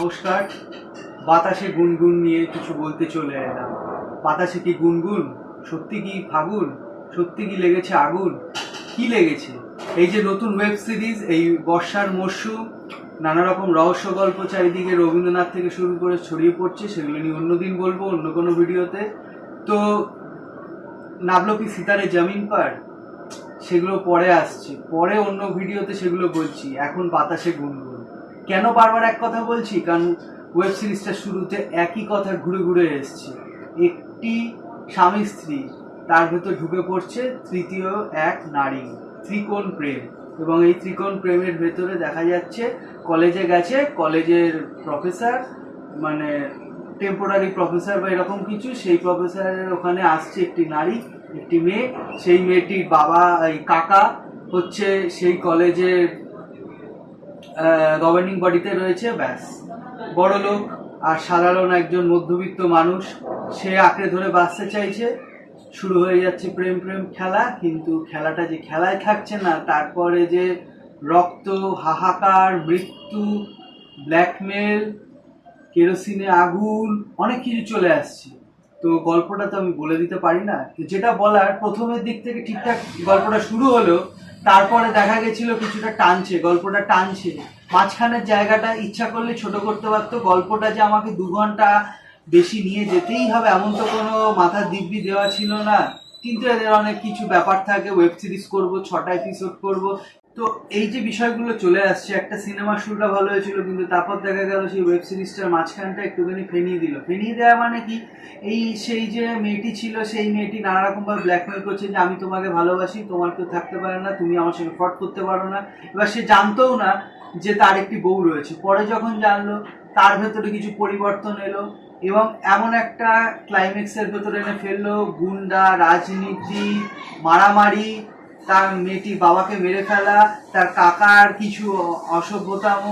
নমস্কার। বাতাসে গুনগুন নিয়ে কিছু বলতে চলে এলাম। বাতাসে কি গুনগুন? সত্যি কি ফাগুন? সত্যি কি লেগেছে আগুন? কি লেগেছে? এই যে নতুন ওয়েব সিরিজ এই বর্ষার মরশুম নানা রকম রহস্য গল্প চারিদিকে রবীন্দ্রনাথ থেকে শুরু করে ছড়িয়ে পড়ছে, সেগুলো নিয়ে অন্যদিন বলব, অন্য কোনো ভিডিওতে। তো নাবলো কি সিতারে জামিন পার, সেগুলো পরে আসছে। পরে অন্য ভিডিওতে সেগুলো বলছি। এখন বাতাসে গুনগুন। কেন বারবার এক কথা বলছি? কারণ ওয়েব সিরিজটা শুরুতে একই কথা ঘুরে ঘুরে এসছে। একটি স্বামী স্ত্রী, তার ভেতর ঢুকে পড়ছে তৃতীয় এক নারী, ত্রিকোণ প্রেম। এবং এই ত্রিকোণ প্রেমের ভেতরে দেখা যাচ্ছে, কলেজে গেছে, কলেজের প্রফেসর মানে টেম্পোরারি প্রফেসর বা এরকম কিছু, সেই প্রফেসরের ওখানে আসছে একটি নারী, একটি মেয়ে। সেই মেয়েটির বাবা, এই কাকা হচ্ছে সেই কলেজের গভর্নিং বডিতে রয়েছে, ব্যাস। বড় লোক আর সাধারণ একজন মধ্যবিত্ত মানুষ, সে আঁকড়ে ধরে বাঁচতে চাইছে। শুরু হয়ে যাচ্ছে প্রেম প্রেম খেলা, কিন্তু খেলাটা যে খেলায় থাকছে না, তারপরে যে রক্ত, হাহাকার, মৃত্যু ব্ল্যাকমেল কেরোসিনে আগুন, অনেক কিছু চলে আসছে। তো গল্পটা তো আমি বলে দিতে পারি না। যেটা বলার, প্রথমের দিক থেকে ঠিকঠাক গল্পটা শুরু হলো তারপরে দেখা গেছিল কিছুটা টানছে, গল্পটা টানছে। মাঝখানের জায়গাটা ইচ্ছা করলে ছোট করতে পারতো, গল্পটা যে আমাকে দু ঘণ্টা বেশি নিয়ে যেতেই হবে এমন তো কোনো মাথা দিব্যি দেওয়া ছিল না। কিন্তু এদের অনেক কিছু ব্যাপার থাকে ওয়েব সিরিজ করব, ছটা এপিসোড করব। তো এই যে বিষয়গুলো চলে আসছে, একটা সিনেমা শুরুটা ভালো হয়েছিল, কিন্তু তারপর দেখা গেল সেই ওয়েব সিরিজটার মাঝখানটা একটুখানি ফেনিয়ে দিল। ফেনিয়ে দেওয়া মানে কি? এই সেই যে মেয়েটি ছিল, সেই মেয়েটি নানা রকমভাবে ব্ল্যাকমেল করছে যে, আমি তোমাকে ভালোবাসি, তোমার কেউ থাকতে পারে না, তুমি আমার সঙ্গে ফ্রড করতে পারো না। এবার সে জানতেও না যে তার একটি বউ রয়েছে। পরে যখন জানলো, তার ভেতরে কিছু পরিবর্তন এলো এবং এমন একটা ক্লাইম্যাক্সের ভেতরে এনে ফেলল। গুন্ডা, রাজনীতি, মারামারি তার মেয়েটি বাবাকে মেরে ফেলা, তার কাকার কিছু অসভ্যতাম,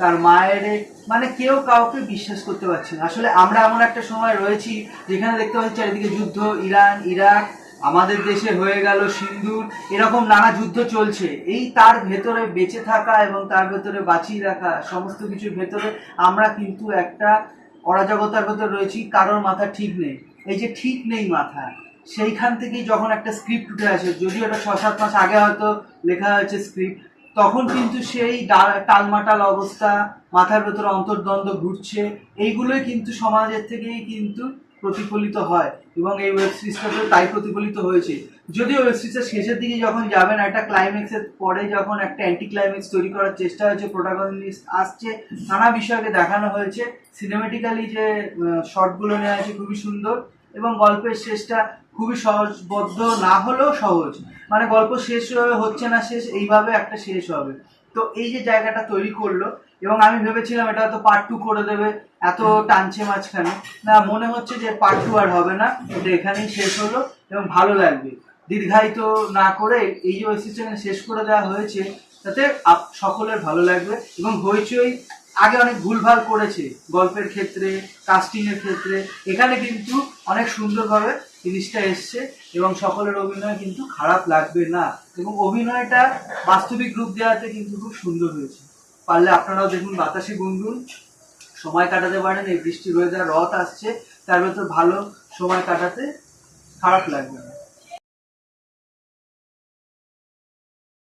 তার মায়ের মানে কেউ কাউকে বিশ্বাস করতে পারছে না। আসলে আমরা এমন একটা সময় রয়েছি যেখানে দেখতে পাচ্ছি চারিদিকে যুদ্ধ, ইরান, ইরাক, আমাদের দেশে হয়ে গেল সিন্দুর, এরকম নানা যুদ্ধ চলছে। এই তার ভেতরে বেঁচে থাকা এবং তার ভেতরে বাঁচিয়ে রাখা সমস্ত কিছুর ভেতরে আমরা কিন্তু একটা অরাজকতার ভেতর রয়েছি, কারোর মাথা ঠিক নেই। এই যে ঠিক নেই মাথা সেইখান থেকেই যখন একটা স্ক্রিপ্ট উঠে আসে, যদিও ওটা ছ সাত মাস আগে হয়তো লেখা হয়েছে স্ক্রিপ্ট তখন কিন্তু সেই টালমাটাল অবস্থা, মাথার ভেতরে অন্তর্দ্বন্দ্ব ঘুরছে, এইগুলোই কিন্তু সমাজের থেকেই কিন্তু প্রতিফলিত হয় এবং এই ওয়েব সিরিজটাতে তাই প্রতিফলিত হয়েছে। যদিও ওয়েব সিরিজের শেষের দিকে যখন যাবেন একটা ক্লাইম্যাক্সের পরে যখন একটা অ্যান্টি ক্লাইম্যাক্স তৈরি করার চেষ্টা হয়েছে প্রোটাগনিস্ট আসছে, নানা বিষয়কে দেখানো হয়েছে। সিনেমেটিক্যালি যে শর্টগুলো নেওয়া হয়েছে, খুবই সুন্দর। এবং গল্পের শেষটা খুবই সহজবদ্ধ না হলেও সহজ। মানে গল্প শেষ হচ্ছে না শেষ, এইভাবে একটা শেষ হবে। তো এই যে জায়গাটা তৈরি করল, এবং আমি ভেবেছিলাম এটা হয়তো পার্ট টু করে দেবে, এত টানছে মাঝখানে। না, মনে হচ্ছে যে পার্ট টু আর হবে না এটা এখানেই শেষ হলো, এবং ভালো লাগবে। দীর্ঘায়িত না করে এই যে সিস্টেমে শেষ করে দেওয়া হয়েছে, তাতে সকলের ভালো লাগবে, এবং হইচই আগে অনেক ভুলভাল করেছে গল্পের ক্ষেত্রে কাস্টিং এর ক্ষেত্রে। এখানে কিন্তু অনেক সুন্দরভাবে জিনিসটা এসছে এবং সকলের অভিনয় কিন্তু খারাপ লাগবে না এবং অভিনয়টা বাস্তবিক রূপ দেওয়াতে কিন্তু খুব সুন্দর হয়েছে। পারলে আপনারাও দেখুন বাতাসে গুনগুন, সময় কাটাতে পারেন, এই বৃষ্টি ওয়েদার রথ আসছে, তার ভেতর ভালো সময় কাটাতে খারাপ লাগবে না।